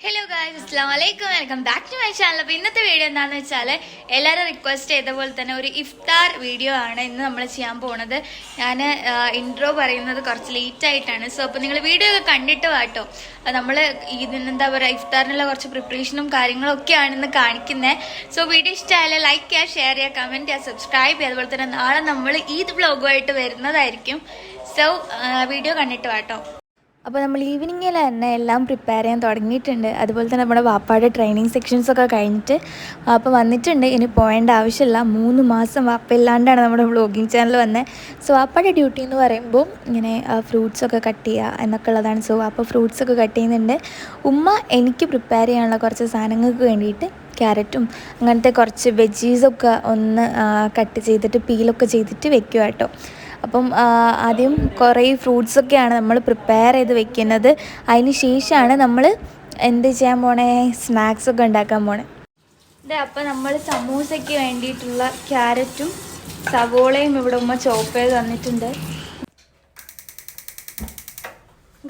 Hello guys അസ്സാം വലൈക്കും welcome back to my channel അപ്പോൾ ഇന്നത്തെ വീഡിയോ എന്താണെന്ന് വെച്ചാൽ എല്ലാവരും റിക്വസ്റ്റ് ചെയ്ത പോലെ തന്നെ ഒരു ഇഫ്താർ വീഡിയോ ആണ് ഇന്ന് നമ്മൾ ചെയ്യാൻ പോണത്. ഞാൻ ഇൻട്രോ പറയുന്നത് കുറച്ച് ലേറ്റ് ആയിട്ടാണ്. സോ അപ്പോൾ നിങ്ങൾ വീഡിയോ ഒക്കെ കണ്ടിട്ട് വാട്ടോ നമ്മൾ ഇതിനെന്താ പറയുക ഇഫ്താറിനുള്ള കുറച്ച് പ്രിപ്പറേഷനും കാര്യങ്ങളും ഒക്കെയാണ് ഇന്ന് കാണിക്കുന്നത് സോ വീഡിയോ ഇഷ്ടമായാലും ലൈക്ക് ചെയ്യുക ഷെയർ ചെയ്യുക കമന്റ് ചെയ്യുക സബ്സ്ക്രൈബ് ചെയ്യുക. അതുപോലെ തന്നെ നാളെ നമ്മൾ ഈദ് ബ്ലോഗുമായിട്ട് വരുന്നതായിരിക്കും. സോ വീഡിയോ കണ്ടിട്ട് വാട്ടോ അപ്പോൾ നമ്മൾ ഈവനിങ്ങിൽ തന്നെ എല്ലാം പ്രിപ്പയർ ചെയ്യാൻ തുടങ്ങിയിട്ടുണ്ട്. അതുപോലെ തന്നെ നമ്മുടെ വാപ്പയുടെ ട്രെയിനിങ് സെക്ഷൻസ് ഒക്കെ കഴിഞ്ഞിട്ട് വാപ്പ വന്നിട്ടുണ്ട്. ഇനി പോകേണ്ട ആവശ്യമില്ല. മൂന്ന് മാസം വാപ്പ ഇല്ലാണ്ടാണ് നമ്മുടെ വ്ളോഗിങ് ചാനൽ വന്നത് സോ വാപ്പയുടെ ഡ്യൂട്ടി എന്ന് പറയുമ്പോൾ ഇങ്ങനെ ഫ്രൂട്ട്സ് ഒക്കെ കട്ട് ചെയ്യുക എന്നൊക്കെ ഉള്ളതാണ്. സോ വാപ്പ ഫ്രൂട്ട്സ് ഒക്കെ കട്ട് ചെയ്യുന്നുണ്ട്. ഉമ്മ എനിക്ക് പ്രിപ്പയർ ചെയ്യാനുള്ള കുറച്ച് സാധനങ്ങൾക്ക് വേണ്ടിയിട്ട് ക്യാരറ്റും അങ്ങനത്തെ കുറച്ച് വെജീസൊക്കെ ഒന്ന് കട്ട് ചെയ്തിട്ട് പീലൊക്കെ ചെയ്തിട്ട് വെക്കുക കേട്ടോ അപ്പം ആദ്യം കുറേ ഫ്രൂട്ട്സൊക്കെയാണ് നമ്മൾ പ്രിപ്പയർ ചെയ്ത് വെക്കുന്നത്. അതിന് ശേഷമാണ് നമ്മൾ എന്ത് ചെയ്യാൻ പോണേ? സ്നാക്സ് ഒക്കെ ഉണ്ടാക്കാൻ പോണേ. ഇതേ അപ്പം നമ്മൾ സമൂസയ്ക്ക് വേണ്ടിയിട്ടുള്ള ക്യാരറ്റും സവോളയും ഇവിടെ ഉമ്മ ചോപ്പ് ചെയ്ത് തന്നിട്ടുണ്ട്.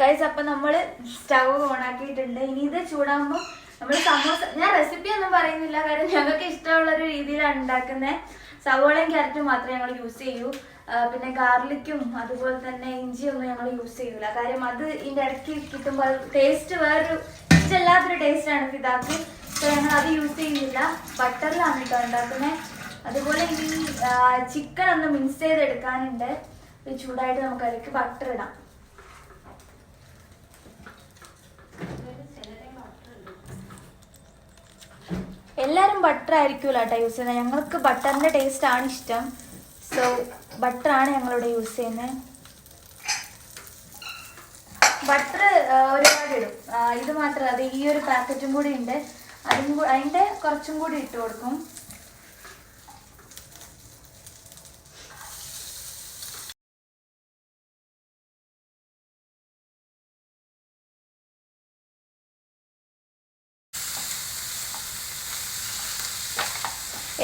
ഗൈസ് അപ്പം നമ്മൾ സ്റ്റവ് ഓണാക്കിയിട്ടുണ്ട് ഇനി ഇത് ചൂടാകുമ്പോൾ നമ്മൾ സമൂസ ഞാൻ റെസിപ്പി ഒന്നും പറയുന്നില്ല. കാരണം ഞങ്ങൾക്ക് ഇഷ്ടമുള്ള ഒരു രീതിയിലാണ് ഉണ്ടാക്കുന്നത് സവോളയും ക്യാരറ്റും മാത്രമേ ഞങ്ങൾ യൂസ് ചെയ്യൂ. പിന്നെ ഗാർലിക്കും അതുപോലെ തന്നെ ഇഞ്ചിയൊന്നും ഞങ്ങൾ യൂസ് ചെയ്യൂല. കാര്യം അത് ഇതിന്റെ ഇടയ്ക്ക് കിട്ടുമ്പോൾ ടേസ്റ്റ് വേറൊരു ഇഷ്ടമില്ലാത്തൊരു ടേസ്റ്റാണ് ഫിദാക്ക് സോ ഞങ്ങൾ അത് യൂസ് ചെയ്യുന്നില്ല ബട്ടറിലാണ് കേട്ടോ ഉണ്ടാക്കുന്നത് അതുപോലെ ഈ ചിക്കൻ ഒന്ന് മിക്സ് ചെയ്തെടുക്കാനുണ്ട്. ചൂടായിട്ട് നമുക്ക് അതിലേക്ക് ബട്ടർ ഇടാം. എല്ലാവരും ബട്ടർ ആയിരിക്കുമല്ലോ കേട്ടോ യൂസ് ചെയ്യുന്നത് ഞങ്ങൾക്ക് ബട്ടറിന്റെ ടേസ്റ്റ് ആണ് ഇഷ്ടം. സോ ബട്ടറാണ് ഞങ്ങളിവിടെ യൂസ് ചെയ്യുന്നത് ബട്ടർ ഒരുപാട് ഇടും. ഇത് മാത്രമല്ല ഈ ഒരു പാക്കറ്റും കൂടി ഉണ്ട്. അതും അതിന്റെ കുറച്ചും കൂടി ഇട്ട് കൊടുക്കും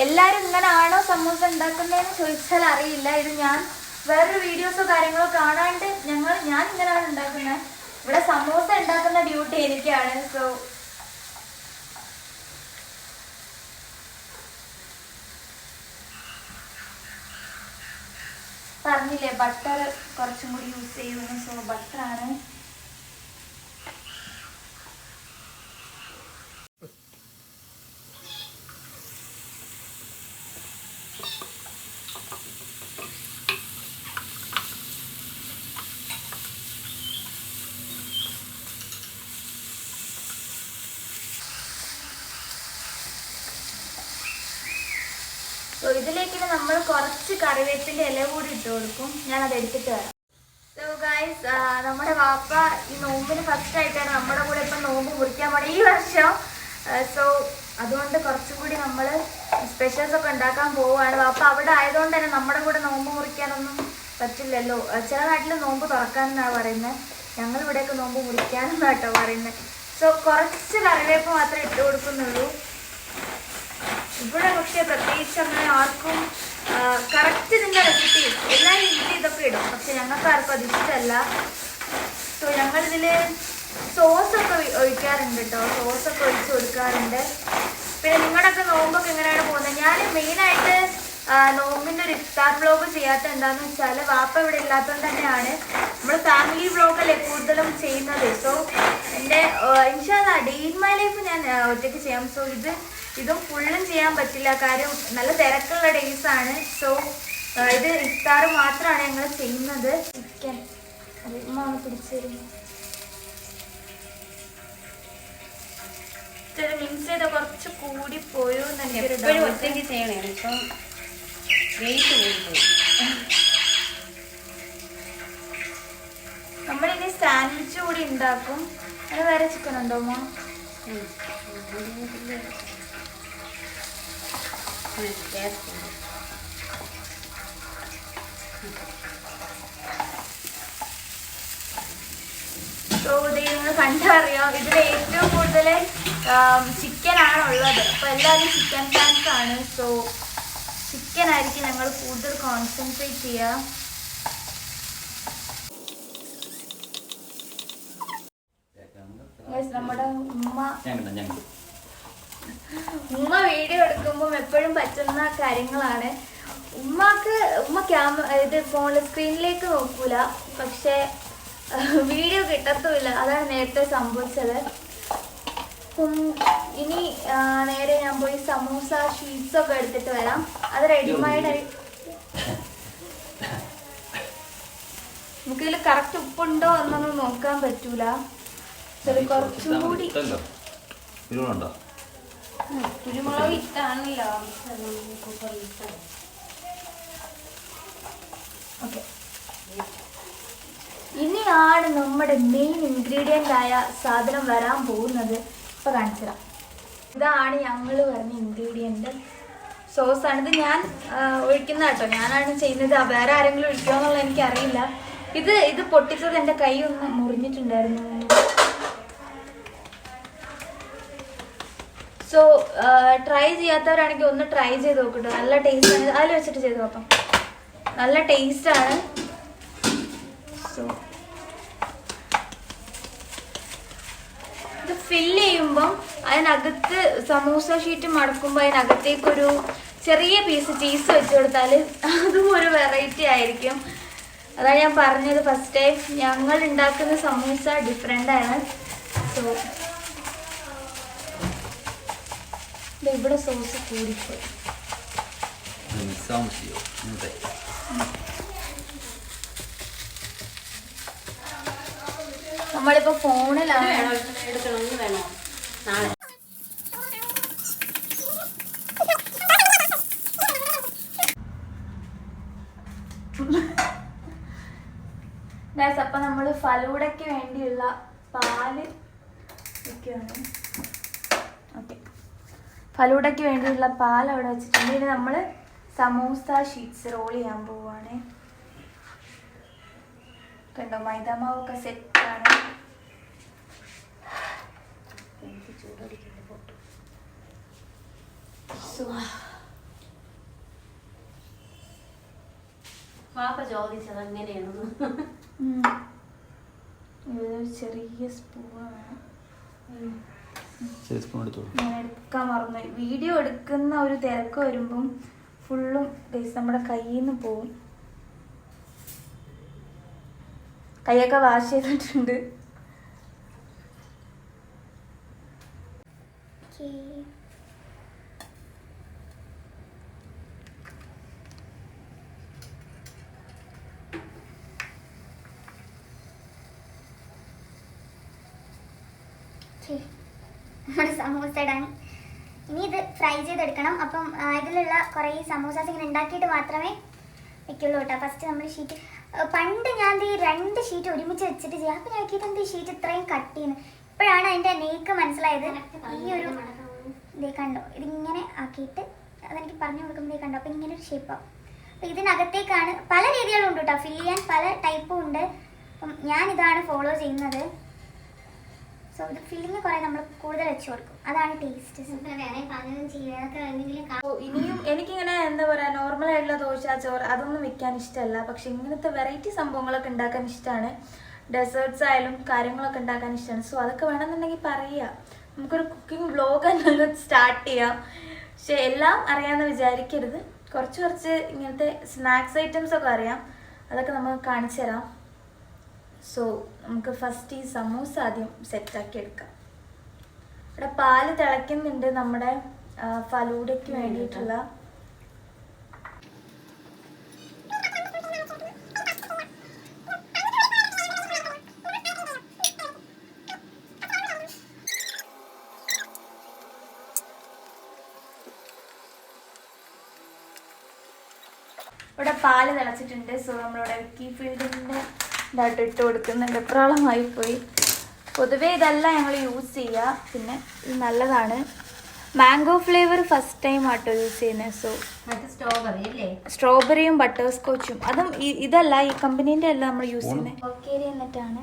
എല്ലാരും ഇങ്ങനാണോ സമൂസ ഉണ്ടാക്കുന്നതെന്ന് ചോദിച്ചാൽ അറിയില്ല. ഇത് ഞാൻ വേറൊരു വീഡിയോസോ കാര്യങ്ങളോ കാണാണ്ട് ഞങ്ങൾ ഞാൻ ഇങ്ങനെയാണ് ഉണ്ടാക്കുന്നത്. ഇവിടെ സമൂസ ഉണ്ടാക്കുന്ന ഡ്യൂട്ടി എനിക്കാണ്. സോ പറഞ്ഞില്ലേ ബട്ടർ കുറച്ചും കൂടി യൂസ് ചെയ്യുന്നു. സോ ബട്ടറാണ് ഇതിലേക്ക് നമ്മൾ കുറച്ച് കറിവേപ്പിന്റെ ഇല കൂടി ഇട്ട് കൊടുക്കും. ഞാൻ അത് എടുത്തിട്ട് വരാം. സോ ഗൈസ് നമ്മുടെ വാപ്പ ഈ നോമ്പിന് ഫസ്റ്റ് ആയിട്ടാണ് നമ്മുടെ കൂടെ ഇപ്പം നോമ്പ് മുറിക്കാൻ പോണേ ഈ വർഷം. സോ അതുകൊണ്ട് കുറച്ചുകൂടി നമ്മൾ സ്പെഷ്യൽസ് ഒക്കെ ഉണ്ടാക്കാൻ പോവുകയാണ്. വാപ്പ അവിടെ ആയതുകൊണ്ട് തന്നെ നമ്മുടെ കൂടെ നോമ്പ് മുറിക്കാനൊന്നും പറ്റില്ലല്ലോ. ചില നാട്ടിൽ നോമ്പ് തുറക്കാനെന്നാണ് പറയുന്നത് ഞങ്ങൾ ഇവിടെയൊക്കെ നോമ്പ് മുറിക്കാനെന്നാണ് കേട്ടോ പറയുന്നത് സോ കുറച്ച് കറിവേപ്പ് മാത്രമേ ഇട്ട് കൊടുക്കുന്നുള്ളൂ. ഇവിടെ പക്ഷേ പ്രത്യേകിച്ച് അങ്ങനെ ആർക്കും കറക്റ്റ് നിന്റെ റെസിപ്പി എല്ലാവരും ഇഡ്ഡലി ഇതൊക്കെ ഇടും. പക്ഷെ ഞങ്ങൾക്ക് ആർക്കും അത് ഇഷ്ടമല്ല. സോ ഞങ്ങളിതിൽ സോസൊക്കെ ഒഴിക്കാറുണ്ട് കേട്ടോ സോസൊക്കെ ഒഴിച്ച് കൊടുക്കാറുണ്ട്. പിന്നെ നിങ്ങളുടെയൊക്കെ നോമ്പൊക്കെ എങ്ങനെയാണ് പോകുന്നത്? ഞാൻ മെയിനായിട്ട് നോമ്പിന്റെ ഒരു ഇഫ്താർ വ്ലോഗ് ചെയ്യാത്ത എന്താണെന്ന് വെച്ചാൽ വാപ്പ ഇവിടെ ഇല്ലാത്തതുകൊണ്ട് തന്നെയാണ് നമ്മൾ ഫാമിലി വ്ലോഗല്ലേ കൂടുതലും ചെയ്യുന്നത്. സോ എന്റെ ഇൻഷാല്ല ഡേ ഇൻ മൈ ലൈഫ് ഞാൻ ഒറ്റയ്ക്ക് ചെയ്യാം. സോ ഇത് ഇതും ഫുള്ളും ചെയ്യാൻ പറ്റില്ല. കാര്യം നല്ല തിരക്കുള്ള ഡേയ്സ് ആണ്. സോ ഇത് ഇഫ്താർ മാത്രമാണ് ഞങ്ങൾ ചെയ്യുന്നത്. ചിക്കൻ ഉമ്മാണ് പിടിച്ചു മിക്സ് ചെയ്ത കുറച്ച് കൂടി പോയോ എപ്പോഴും. ഒറ്റയ്ക്ക് ചെയ്യണേ ഇപ്പം വെയിറ്റ് കൂടിപ്പോയി നമ്മളിനി സാൻഡ്വിച്ച് കൂടി ഉണ്ടാക്കും. അത് വേറെ ചിക്കൻ ഉണ്ടോ അമ്മ ഉം, ടേസ്റ്റ് ഉണ്ട്. സോ ഇത് നിങ്ങൾ ഇതിൽ ഏറ്റവും കൂടുതൽ ചിക്കൻ ആണ് ഉള്ളത്. അപ്പൊ എല്ലാവരും ചിക്കൻ ഫാൻസ് ആണ്. സോ ചിക്കൻ ആയിരിക്കും ഞങ്ങൾ കൂടുതൽ കോൺസെൻട്രേറ്റ് ചെയ്യുക നമ്മുടെ ഉമ്മ ഞാൻ കണ്ട ഞാൻ കണ്ടു ഉമ്മ വീഡിയോ എടുക്കുമ്പോൾ എപ്പോഴും പറ്റുന്ന കാര്യങ്ങളാണ്. ഉമ്മക്ക് ഉമ്മ ക്യാമ ഇത് ഫോൺ സ്ക്രീനിലേക്ക് നോക്കൂല. പക്ഷെ വീഡിയോ കിട്ടത്തുമില്ല. അതാണ് നേരത്തെ സംഭവിച്ചത്. ഇനി നേരെ ഞാൻ പോയി സമൂസ ഷീറ്റ്സ് ഒക്കെ എടുത്തിട്ട് വരാം. അത് റെഡിമെയ്ഡ് നമുക്കിതിൽ കറക്റ്റ് ഉപ്പുണ്ടോ എന്നൊന്നും നോക്കാൻ പറ്റൂല. ചെറിയ കുറച്ചും കൂടി ഇട്ടല്ലോ കുരുമുളക് ഇട്ടാണല്ലോ ഓക്കെ. ഇനിയാണ് നമ്മുടെ മെയിൻ ഇൻഗ്രീഡിയന്റ് ആയ സാധനം വരാൻ പോകുന്നത്. ഇപ്പൊ കാണിച്ചുതരാം. ഇതാണ് ഞങ്ങൾ പറഞ്ഞ ഇൻഗ്രീഡിയന്റ് സോസാണ് ഇത് ഞാൻ ഒഴിക്കുന്ന കേട്ടോ. ഞാനാണ് ചെയ്യുന്നത്. വേറെ ആരെങ്കിലും ഒഴിക്കുമോ എന്നുള്ളത് എനിക്കറിയില്ല. ഇത് ഇത് പൊട്ടിച്ചത് എന്റെ കൈ ഒന്ന് മുറിഞ്ഞിട്ടുണ്ടായിരുന്നു. സോ ട്രൈ ചെയ്യാത്തവരാണെങ്കിൽ ഒന്ന് ട്രൈ ചെയ്ത് നോക്കട്ടോ നല്ല ടേസ്റ്റ് ആണ്. അതിൽ വെച്ചിട്ട് ചെയ്ത് നോക്കാം. നല്ല ടേസ്റ്റ് ആണ്. ഇത് ഫില്ല് ചെയ്യുമ്പം അതിനകത്ത് സമൂസ ഷീറ്റ് മടക്കുമ്പോൾ അതിനകത്തേക്കൊരു ചെറിയ പീസ് ചീസ് വെച്ച് കൊടുത്താൽ അതും ഒരു വെറൈറ്റി ആയിരിക്കും. അതാണ് ഞാൻ പറഞ്ഞത്. ഫസ്റ്റ് ടൈം ഞങ്ങൾ ഉണ്ടാക്കുന്ന സമൂസ ഡിഫറെന്റ് ആണ്. സോ ഇവിടെ സോസ് കൂടിപ്പോയി. നമ്മളിപ്പോ ഫോണിലാണ്. വേണോ നാളെ ഗൈസ് അപ്പൊ നമ്മൾ ഫലൂടയ്ക്ക് വേണ്ടിയുള്ള പാൽ ഒക്കെയാണ് ഓക്കെ ഫലൂടയ്ക്ക് വേണ്ടിയുള്ള പാൽ അവിടെ വെച്ചിട്ടുണ്ട്. ഇനി നമ്മൾ സമൂസ ഷീറ്റ്സ് റോൾ ചെയ്യാൻ പോവുകയാണ് കണ്ടോ മൈദാമാവൊക്കെ സെറ്റാണ് പാപ്പ ചോദിച്ചത് എങ്ങനെയാണെന്ന് ഇതൊരു ചെറിയ സ്പൂണാണ് ശരി സ്പൂൺ എടുത്തോളൂ. ഞാൻ എടുക്കാൻ മറന്നു വീഡിയോ എടുക്കുന്ന ഒരു തിരക്ക് വരുമ്പം ഫുള്ളും ഗൈസ് നമ്മുടെ കയ്യിൽ നിന്ന് പോവും. കൈയൊക്കെ വാഷ് ചെയ്തിട്ടുണ്ട്. ശരി. നമ്മുടെ സമൂസ ഇടാൻ. ഇനി ഇത് ഫ്രൈ ചെയ്തെടുക്കണം. അപ്പം ഇതിലുള്ള കുറേ സമൂസാസ് ഇങ്ങനെ ഉണ്ടാക്കിയിട്ട് മാത്രമേ വെക്കുള്ളൂ കേട്ടോ. ഫസ്റ്റ് നമ്മൾ ഷീറ്റ് പണ്ട് ഞാൻ ഈ രണ്ട് ഷീറ്റ് ഒരുമിച്ച് വെച്ചിട്ട് ചെയ്യാം. അപ്പം ഞാൻ നോക്കിയിട്ട് ഈ ഷീറ്റ് ഇത്രയും കട്ട് ചെയ്യുന്നു. ഇപ്പോഴാണ് അതിന്റെ നെയ്ക്ക് മനസ്സിലായത്. ഈ ഒരു ഇതേ കണ്ടോ ഇതിങ്ങനെ ആക്കിയിട്ട് അതെനിക്ക് പറഞ്ഞു കൊടുക്കുമ്പോൾ കണ്ടോ അപ്പം ഇങ്ങനെ ഒരു ഷേപ്പാവും അപ്പം ഇതിനകത്തേക്കാണ് പല രീതികളുണ്ട് കേട്ടോ. ഫില്ല് ചെയ്യാൻ പല ടൈപ്പും ഉണ്ട്. അപ്പം ഞാനിതാണ് ഇതാണ് ഫോളോ ചെയ്യുന്നത്. സോ ഇത് ഫില്ലിങ് കുറെ നമ്മൾ കൂടുതൽ വെച്ച് കൊടുക്കും. അതാണ് ടേസ്റ്റ് വേറെ പാചകം ചെയ്യാത്ത ഇനിയും എനിക്കിങ്ങനെ എന്താ പറയാ നോർമൽ ആയിട്ടുള്ള ദോശ ചോറ് അതൊന്നും വെക്കാൻ ഇഷ്ടമല്ല. പക്ഷെ ഇങ്ങനത്തെ വെറൈറ്റി സംഭവങ്ങളൊക്കെ ഉണ്ടാക്കാൻ ഇഷ്ടമാണ് ഡെസേർട്സ് ആയാലും കാര്യങ്ങളൊക്കെ ഉണ്ടാക്കാൻ ഇഷ്ടമാണ് സോ അതൊക്കെ വേണമെന്നുണ്ടെങ്കിൽ പറയാ. നമുക്കൊരു കുക്കിംഗ് വ്ലോഗ് തന്നെ സ്റ്റാർട്ട് ചെയ്യാം. പക്ഷെ എല്ലാം അറിയാമെന്ന് വിചാരിക്കരുത്. കുറച്ച് കുറച്ച് ഇങ്ങനത്തെ സ്നാക്സ് ഐറ്റംസ് ഒക്കെ അറിയാം. അതൊക്കെ നമുക്ക് കാണിച്ചു തരാം. സോ നമുക്ക് ഫസ്റ്റ് ഈ സമൂസ ആദ്യം സെറ്റാക്കി എടുക്കാം. ഇവിടെ പാൽ തിളയ്ക്കുന്നുണ്ട് നമ്മുടെ ഫലൂഡയ്ക്ക് വേണ്ടിയിട്ടുള്ള. ഇവിടെ പാൽ തിളച്ചിട്ടുണ്ട്. സോ നമ്മളിവിടെ വിക്കി ഫീൽഡിന്റെ ഇതായിട്ട് ഇട്ട് കൊടുക്കുന്നുണ്ട്. എപ്രാളമായി പോയി. പൊതുവേ ഇതല്ല ഞങ്ങൾ യൂസ് ചെയ്യുക പിന്നെ ഇത് നല്ലതാണ്. മാംഗോ ഫ്ലേവർ ഫസ്റ്റ് ടൈം ആട്ടോ യൂസ് ചെയ്യുന്നത് സോ സ്ട്രോബെറി അല്ലേ? സ്ട്രോബെറിയും ബട്ടർ സ്കോച്ചും അതും ഇതല്ല ഈ കമ്പനീന്റെ അല്ല നമ്മൾ യൂസ് ചെയ്യുന്നത് ഒക്കേരി എന്നിട്ടാണ്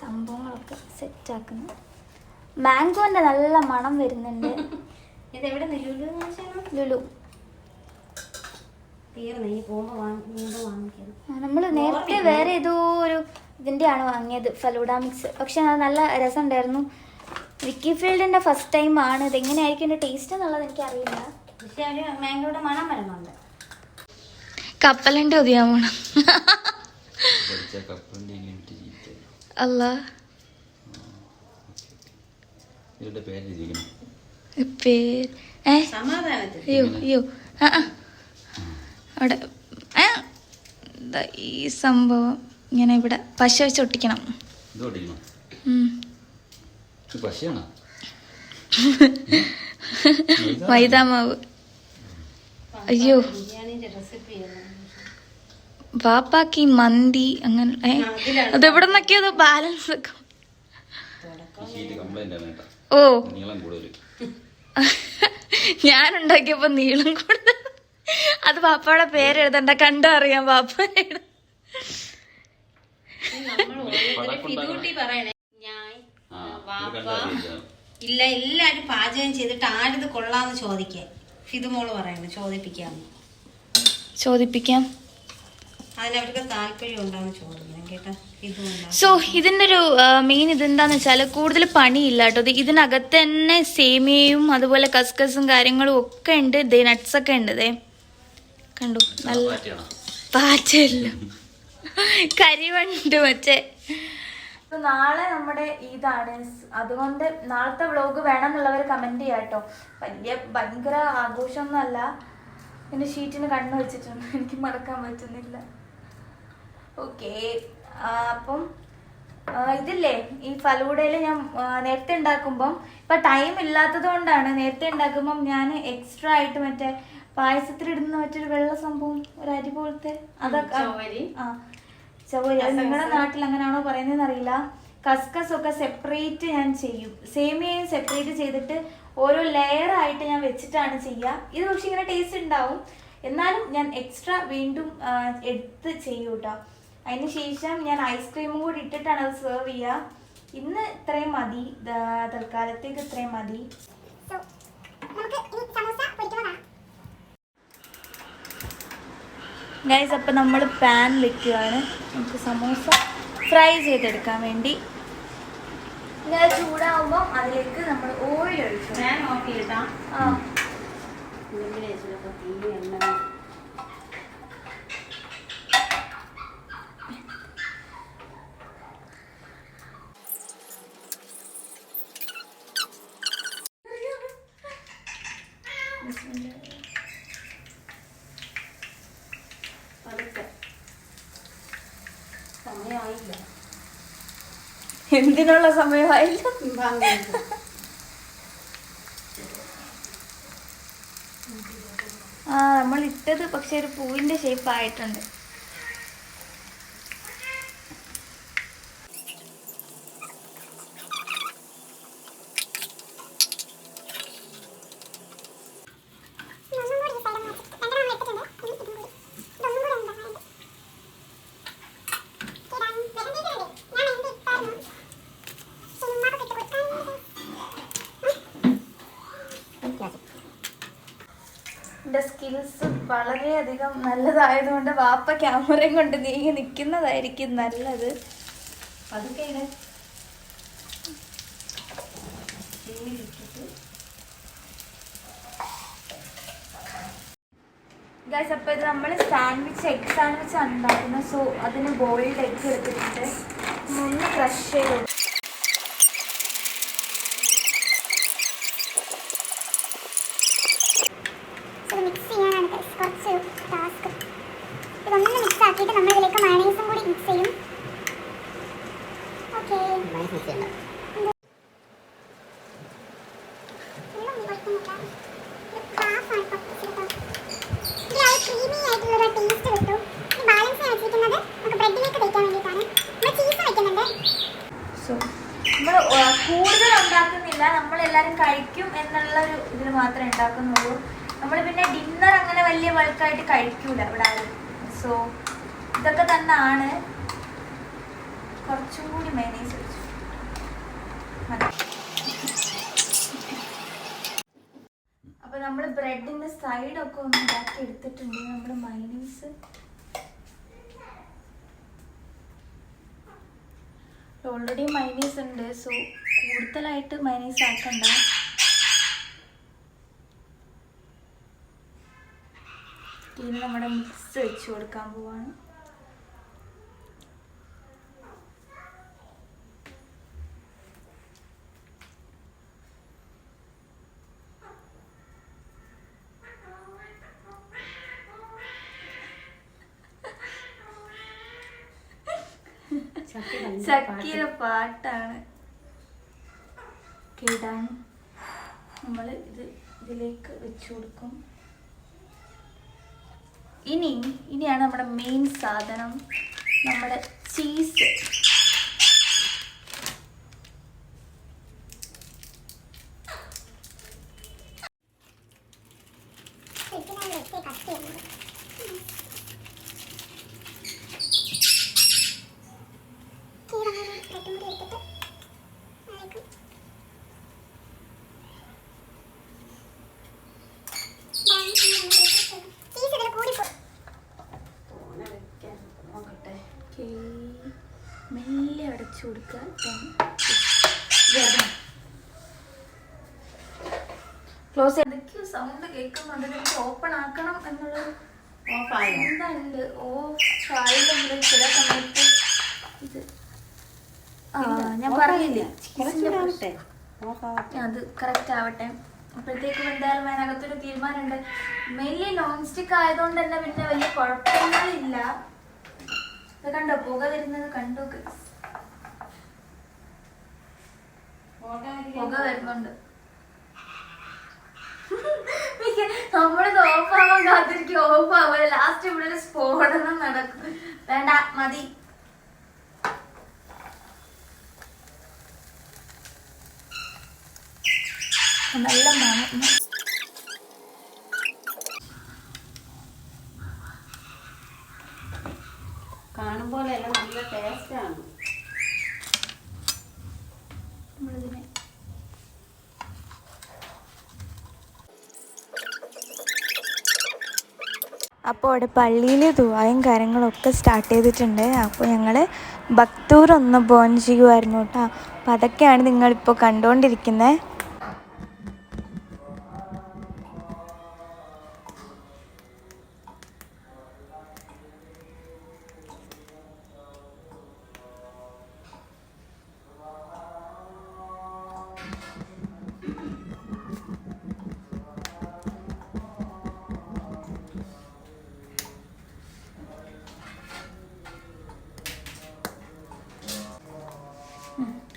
സംഭവങ്ങളൊക്കെ സെറ്റ് ആക്കുന്നത്. മാംഗോന്റെ നല്ല മണം വരുന്നുണ്ട്. ഇത് എവിടെ ലുലു. നമ്മൾ നേരത്തെ വേറെ ഏതോ ഒരു ഇതിന്റെയാണ് വാങ്ങിയത് ഫലൂഡ മിക്സ്. പക്ഷെ അത് നല്ല രസമുണ്ടായിരുന്നു. വിക്കി ഫീൽഡിന്റെ ഫസ്റ്റ് ടൈം ആണ്. ഇത് എങ്ങനെയായിരിക്കും എന്റെ ടേസ്റ്റ് എന്നുള്ളത് എനിക്ക് അറിയില്ല ഒരു മാംഗോയുടെ മണം വരുന്നുണ്ട്. കപ്പലിന്റെ ജീവിച്ചത് അല്ല ഇതിന്റെ പേര്. ഏ? സമാധാനത്തിൽ അയ്യോ അയ്യോ. ആ ആ. അവിടെ ഈ സംഭവം ഇങ്ങനെ ഇവിടെ പശ വെച്ച് ഒട്ടിക്കണം. മൈദാമാവ് അയ്യോ. വാപ്പാക്കി മന്തി അങ്ങനെ അതെവിടെ നിന്നൊക്കെയോ അത് ബാലൻസ് ഓ. ഞാനുണ്ടാക്കിയപ്പോ കൂടുതൽ. ഞാൻ ഉണ്ടാക്കിയപ്പോ നീളം കൂടുതൽ. അത് പാപ്പയുടെ പേരെഴുതണ്ട കണ്ടോ അറിയാം പാപ്പ. നമ്മൾ ഓരോരുത്തരെ ഫിദൂട്ടി പറയണേ ഞാൻ വാപ്പ ഇല്ല എല്ലാരും പാചകം ചെയ്തിട്ട് ആരിത് കൊള്ളാന്ന് ചോദിക്കേ. ഫിതുമോൾ പറയണം ചോദിപ്പിക്കാം ചോദിപ്പിക്കാം. അതിനവർക്ക് താല്പര്യം ഉണ്ടാവും ചോദിക്കണം കേട്ടോ സോ ഇതിന്റെ ഒരു മെയിൻ ഇതെന്താന്ന് വെച്ചാൽ കൂടുതൽ പണിയില്ല കേട്ടോ. ഇത് ഇതിനകത്ത് തന്നെ സേമിയയും അതുപോലെ കസ്കസും കാര്യങ്ങളും ഒക്കെ ഉണ്ട്. ദേ നട്ട്സ് ഒക്കെ ഉണ്ട് ദേ. കണ്ടു. നല്ല പാറ്റയാണോ? പാറ്റല്ല കരിവണ്ട് മറ്റേ. നാളെ നമ്മുടെ ഈദാണ് അതുകൊണ്ട് നാളത്തെ വ്ലോഗ് വേണം എന്നുള്ളവർ കമന്റ് ചെയ്യാം കേട്ടോ. വലിയ ഭയങ്കര ആഘോഷമൊന്നുമല്ല. പിന്നെ ഷീറ്റിന് കണ്ണ് വെച്ചിട്ടുണ്ട്. എനിക്ക് മറക്കാൻ പറ്റുന്നില്ല. ഓക്കെ അപ്പം ഇതില്ലേ? ഈ ഫലൂഡയിൽ ഞാൻ നേരത്തെ ഉണ്ടാക്കുമ്പം ഇപ്പൊ ടൈം ഇല്ലാത്തത് കൊണ്ടാണ് നേരത്തെ ഉണ്ടാക്കുമ്പം ഞാൻ എക്സ്ട്രാ ആയിട്ട് മറ്റേ പായസത്തിലിടുന്ന മറ്റൊരു വെള്ള സംഭവം ഒരു അരി പോലത്തെ അതൊക്കെ ചവരി. ആ ചവരി അത് നിങ്ങളുടെ നാട്ടിൽ അങ്ങനെയാണോ പറയുന്നതെന്ന് അറിയില്ല. കസ്കസ് ഒക്കെ സെപ്പറേറ്റ് ഞാൻ ചെയ്യും. സേമിയയും സെപ്പറേറ്റ് ചെയ്തിട്ട് ഓരോ ലെയർ ആയിട്ട് ഞാൻ വെച്ചിട്ടാണ് ചെയ്യുക. ഇത് പക്ഷെ ഇങ്ങനെ ടേസ്റ്റ് ഉണ്ടാവും. എന്നാലും ഞാൻ എക്സ്ട്രാ വീണ്ടും എടുത്ത് ചെയ്യും കേട്ടോ അതിന് ശേഷം ഞാൻ ഐസ്ക്രീമും കൂടി ഇട്ടിട്ടാണ് അത് സെർവ് ചെയ്യുക. ഇന്ന് ഇത്രയും മതി. ദാ- തൽക്കാലത്തേക്ക് ഇത്രയും മതി. നമുക്ക് സമോസ പൊരിക്കുന്നതാണ് ഗൈസ് അപ്പം നമ്മൾ പാനിലിരിക്കുകയാണ് നമുക്ക് സമോസ ഫ്രൈ ചെയ്തെടുക്കാൻ വേണ്ടി. ഇങ്ങനെ ചൂടാവുമ്പോൾ അതിലേക്ക് നമ്മൾ ഓയിൽ ഒഴിച്ചു ഞാൻ ഓഫ് ചെയ്താ. ആ. തീ എണ്ണ പതുക്കെ. സമയമായില്ല എന്തിനുള്ള സമയമായില്ല ആ നമ്മൾ ഇട്ടത് പക്ഷെ ഒരു പൂവിന്റെ ഷേപ്പ് ആയിട്ടുണ്ട് ഒന്നും കൂടി സൈഡ് മാറ്റി രണ്ടെണ്ണം എടുത്തിട്ടുണ്ട് ഇനി ഇതും കൂടി ഇതൊന്നും കൂടി ഉണ്ടാകാനുണ്ട് ഇടാൻ മെഹന്തി ഇട്ടിട്ടുണ്ട് ഞാൻ മെഹന്തി ഇട്ടായിരുന്നു ഉമ്മാക്ക് ഇട്ട് കൊടുക്കാൻ എന്റെ സ്കിൽസ് വളരെയധികം നല്ലതായതുകൊണ്ട് വാപ്പ ക്യാമറയും കൊണ്ട് നീങ്ങി നിൽക്കുന്നതായിരിക്കും നല്ലത്. പതുക്കെ ഗൈസ് അപ്പോൾ ഇത് നമ്മൾ സാൻഡ്വിച്ച് എഗ് സാൻഡ്വിച്ച് ഉണ്ടാക്കുന്നത്. സോ അതിന് ബോയിൽഡ് എഗ് എടുത്തിട്ടുണ്ട്. ഒന്ന് ക്രഷ് ചെയ്ത് ഇത് മിക്സ് ചെയ്യാനാണ് guys കുറച്ച് ടാസ്ക് ഇതൊന്ന് മിക്സ് ആക്കിയിട്ട് നമ്മൾ ഇതിലേക്ക് മയണൈസും കൂടി മിക്സ് ചെയ്യും ഓക്കെ ക്രീമി ആയിട്ടുള്ള ഒരു ടേസ്റ്റ് കിട്ടും ഈ ബാലൻസ് ഞാൻ വെച്ചിരിക്കുന്നത് നമുക്ക് ബ്രെഡിലേക്ക് തേക്കാൻ വേണ്ടിയിട്ടാണ് നമ്മൾ ചീസ് വെക്കുന്നുണ്ട് സോ നമ്മൾ കൂടുതൽ ഉണ്ടാക്കുന്നില്ല. നമ്മൾ എല്ലാവരും കഴിക്കും എന്നുള്ള ഒരു ഇതിൽ മാത്രമേ ഉണ്ടാക്കുന്നുള്ളൂ. നമ്മൾ പിന്നെ ഡിന്നർ അങ്ങനെ വലിയ ബൾക്കായിട്ട് കഴിക്കൂല ഇവിടെ. ആരും സോ ഇതൊക്കെ തന്നെ ആണ് കുറച്ചും കൂടി മേനേജ് വെച്ചു മതി. അപ്പൊ നമ്മൾ ബ്രെഡിന്റെ സൈഡൊക്കെ ഒന്ന് ഉണ്ടാക്കി എടുത്തിട്ടുണ്ട്. നമ്മൾ മൈനീസ് ഓൾറെഡി മൈനീസ് ഉണ്ട്. സോ കൂടുതലായിട്ട് മൈനീസ് ആക്കണ്ട. ഇനി നമ്മുടെ മിക്സ് വെച്ച് കൊടുക്കാൻ പോവാണ്. സക്കീര പാട്ടാണ്. കേടാൻ നമ്മൾ ഇത് ഇതിലേക്ക് വെച്ചു കൊടുക്കും. ഇനി ഇനിയാണ് നമ്മുടെ മെയിൻ സാധനം. നമ്മുടെ ചീസ് ശരിക്കും ഞാൻ വെട്ടി കട്ട് ചെയ്യുന്നത് കട്ടുമുടി എടുത്തിട്ട് അതിലേക്ക് ചീസ് ഇതിൽ കൂടിപ്പോയി നോക്കട്ടെ ഓക്കേ. മെല്ലെ അടച്ചു കൊടുക്കുക ക്ലോസ് എന്തൊക്കെയോ സൗണ്ട് കേൾക്കുന്നുണ്ട് എനിക്ക് ഓപ്പൺ ആക്കണം എന്നുള്ളത് ഓഫായോ എന്തുണ്ട് ഓഫ് ആയില്ലെങ്കിലും ചില സമയത്ത് ഇത് ആ ഞാൻ പറഞ്ഞില്ലേ ചീസിന്റെ കുറച്ചുകൂടെ ഓഫാവട്ടെ അത് കറക്റ്റ് ആവട്ടെ അപ്പോഴത്തേക്കും എന്തായാലും അതിനകത്തൊരു തീരുമാനമുണ്ട്. മെയിൻലി നോൺ സ്റ്റിക്ക് ആയതുകൊണ്ട് തന്നെ പിന്നെ വലിയ കുഴപ്പമൊന്നുമില്ല ഇത് കണ്ടോ? പുക വരുന്നത് കണ്ടു? പുക വരുന്നുണ്ട്. നമ്മളിത് ഓഫ് ആവാൻ കാത്തിരിക്കും. ഓഫ് ആവാൻ ലാസ്റ്റ് ഇവിടെ ഒരു സ്ഫോടനം നടക്കും. വേണ്ട മതി. നല്ല മണം. കാണുമ്പോഴല്ല നല്ല ടേസ്റ്റാണ് നമ്മളിതിനെ അപ്പോൾ അവിടെ പള്ളിയിൽ ദുബായും കാര്യങ്ങളൊക്കെ സ്റ്റാർട്ട് ചെയ്തിട്ടുണ്ട്. അപ്പോൾ ഞങ്ങൾ ബക്തൂർ ഒന്ന് ബോൺ ചെയ്യുമായിരുന്നു കേട്ടോ. അപ്പോൾ അതൊക്കെയാണ് നിങ്ങളിപ്പോൾ കണ്ടുകൊണ്ടിരിക്കുന്നത്. Hmm.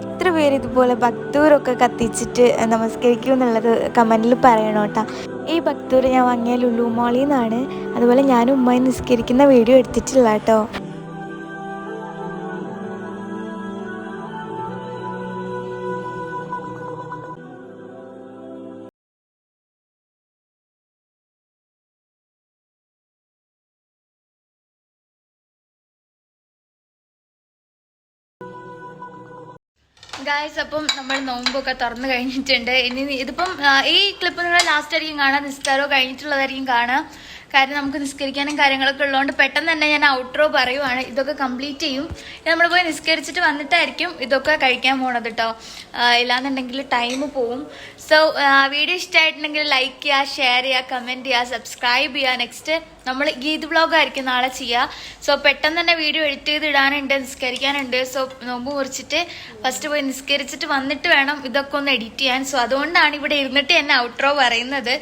എത്ര പേര് ഇതുപോലെ ഭക്തൂരൊക്കെ കത്തിച്ചിട്ട് നമസ്കരിക്കും എന്നുള്ളത് കമന്റിൽ പറയണം കേട്ടോ. ഈ ഭക്തൂർ ഞാൻ വാങ്ങിയ ലുലു അതുപോലെ ഞാനും ഉമ്മയും നിസ്കരിക്കുന്ന വീഡിയോ എടുത്തിട്ടില്ല കേട്ടോ. ഗായ്സ് അപ്പം നമ്മൾ നോമ്പൊക്കെ തുറന്നു കഴിഞ്ഞിട്ടുണ്ട്. ഇനി ഇതിപ്പം ഈ ക്ലിപ്പ് നിങ്ങൾ ലാസ്റ്റ് ആയിരിക്കും കാണാം. നിസ്കാരോ കഴിഞ്ഞിട്ടുള്ളതായിരിക്കും കാണാം. കാര്യം നമുക്ക് നിസ്കരിക്കാനും കാര്യങ്ങളൊക്കെ ഉള്ളതുകൊണ്ട് പെട്ടെന്ന് തന്നെ ഞാൻ ഔട്ട്രോ പറയുവാണ്. ഇതൊക്കെ കംപ്ലീറ്റ് ചെയ്യും. നമ്മൾ പോയി നിസ്കരിച്ചിട്ട് വന്നിട്ടായിരിക്കും ഇതൊക്കെ കഴിക്കാൻ പോണത് കേട്ടോ ഇല്ലാന്നുണ്ടെങ്കിൽ ടൈം പോവും. സോ വീഡിയോ ഇഷ്ടമായിട്ടുണ്ടെങ്കിൽ ലൈക്ക് ചെയ്യുക ഷെയർ ചെയ്യുക കമന്റ് ചെയ്യുക സബ്സ്ക്രൈബ് ചെയ്യുക നെക്സ്റ്റ് നമ്മൾ ഗീത് വ്ളോഗ് ആയിരിക്കും നാളെ ചെയ്യുക സോ പെട്ടെന്ന് തന്നെ വീഡിയോ എഡിറ്റ് ചെയ്ത് ഇടാനുണ്ട് നിസ്കരിക്കാനുണ്ട്. സോ നോമ്പ് മുറിച്ചിട്ട് ഫസ്റ്റ് പോയി നിസ്കരിച്ചിട്ട് വന്നിട്ട് വേണം ഇതൊക്കെ ഒന്ന് എഡിറ്റ് ചെയ്യാൻ. സോ അതുകൊണ്ടാണ് ഇവിടെ ഇരുന്നിട്ട് എന്നെ ഔട്ട്രോ പറയുന്നത്.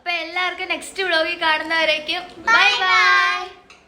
അപ്പൊ എല്ലാവർക്കും നെക്സ്റ്റ് വ്ളോഗിൽ കാണുന്നവരേക്കും ബൈ ബൈ